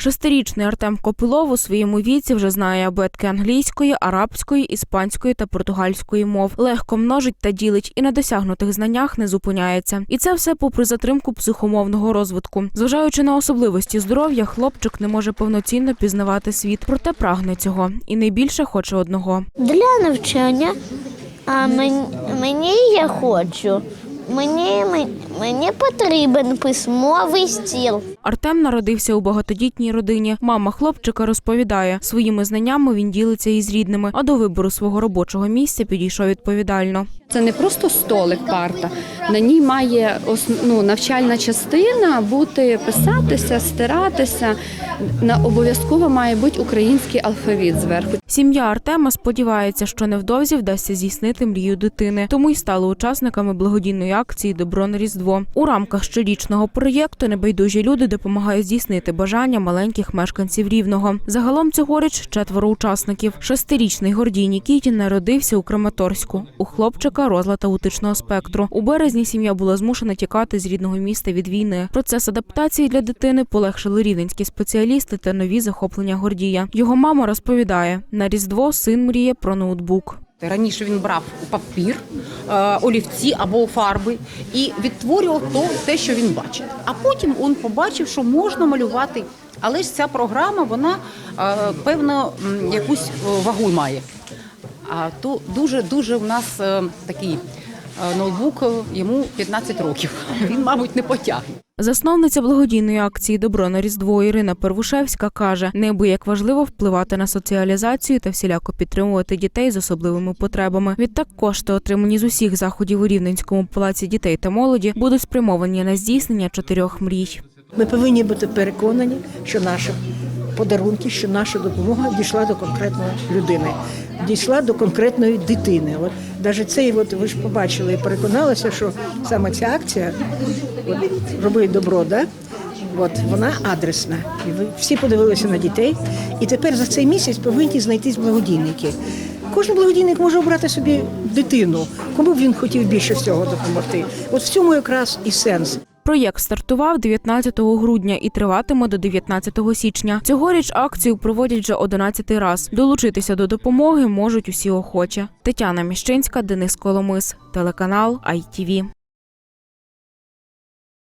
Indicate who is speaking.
Speaker 1: Шестирічний Артем Копилов у своєму віці вже знає абетки англійської, арабської, іспанської та португальської мов. Легко множить та ділить і на досягнутих знаннях не зупиняється. І це все попри затримку психомовного розвитку. Зважаючи на особливості здоров'я, хлопчик не може повноцінно пізнавати світ, проте прагне цього і найбільше хоче одного.
Speaker 2: Для навчання, а мені, мені я хочу. Мені, мені, потрібен письмовий стіл.
Speaker 1: Артем народився у багатодітній родині. Мама хлопчика розповідає, своїми знаннями він ділиться із рідними, а до вибору свого робочого місця підійшов відповідально.
Speaker 3: Це не просто столик, парта. На ній має ну, навчальна частина бути писатися, стиратися. На обов'язково має бути український алфавіт зверху.
Speaker 1: Сім'я Артема сподівається, що невдовзі вдасться здійснити мрію дитини, тому й стали учасниками благодійної акції Добро на Різдво. У рамках щорічного проєкту небайдужі люди допомагають здійснити бажання маленьких мешканців рівного. Загалом цьогоріч четверо учасників. Шестирічний Гордій Нікітін народився у Краматорську. У хлопчика розлад аутичного спектру. У березні сім'я була змушена тікати з рідного міста від війни. Процес адаптації для дитини полегшили рівненські спеціалісти та нові захоплення Гордія. Його мама розповідає: на різдво син мріє про ноутбук.
Speaker 4: Раніше він брав папір, е, олівці або фарби і відтворював то, те, що він бачить. А потім він побачив, що можна малювати. Але ж ця програма, вона е, певно якусь е, вагу має. А то дуже дуже в нас такий ноутбук, йому 15 років. Він, мабуть, не потягне.
Speaker 1: Засновниця благодійної акції Добро на Різдво Ірина Первушевська каже: неабияк важливо впливати на соціалізацію та всіляко підтримувати дітей з особливими потребами. Відтак кошти, отримані з усіх заходів у Рівненському палаці дітей та молоді, будуть спрямовані на здійснення чотирьох мрій.
Speaker 5: Ми повинні бути переконані, що наші подарунки, що наша допомога дійшла до конкретної людини, дійшла до конкретної дитини. От навіть цей, от ви ж побачили і переконалися, що саме ця акція от, роби добро, да? От вона адресна. І ви всі подивилися на дітей. І тепер за цей місяць повинні знайтись благодійники. Кожен благодійник може обрати собі дитину, кому б він хотів більше всього допомогти. От в цьому якраз і сенс.
Speaker 1: Проєкт стартував 19 грудня і триватиме до 19 січня. Цьогоріч акцію проводять вже 11 раз. Долучитися до допомоги можуть усі охочі. Тетяна Міщинська, Денис Коломис, телеканал ITV.